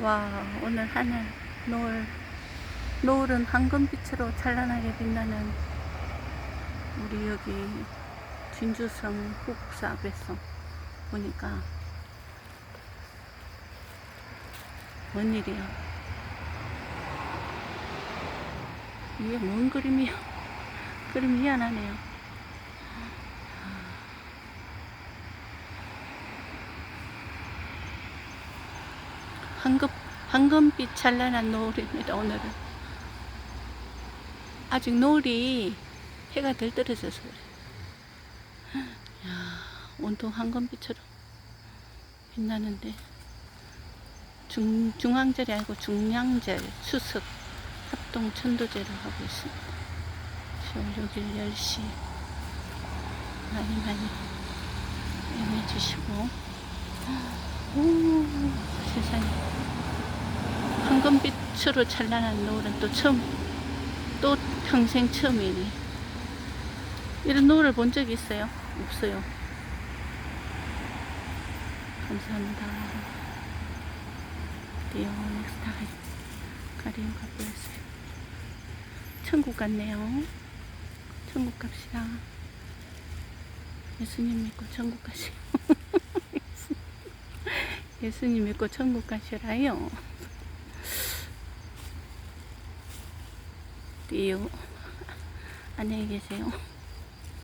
와, 오늘 하늘, 노을. 노을은 황금빛으로 찬란하게 빛나는 우리 여기 진주성 국사 앞에서 보니까 뭔 일이야? 이게 뭔 그림이야? 그림 미안하네요. 황금, 황금빛 찬란한 노을입니다, 오늘은. 아직 노을이 해가 덜 떨어져서 그래. 야, 온통 황금빛처럼 빛나는데. 중, 중앙절이 아니고 중량절, 추석, 합동 천도제를 하고 있습니다. 10월 6일 10시. 많이 많이 임해주시고. 오, 세상에. 황금빛으로 찬란한 노을은 또 처음, 또 평생 처음이네. 이런 노을을 본 적이 있어요? 없어요. 감사합니다. 디오 넥스타이 가리움 왔어요. 천국 같네요. 천국 갑시다. 예수님 믿고 천국 가시오. 예수님 믿고 천국 가시라요. 띠요. 안녕히 계세요.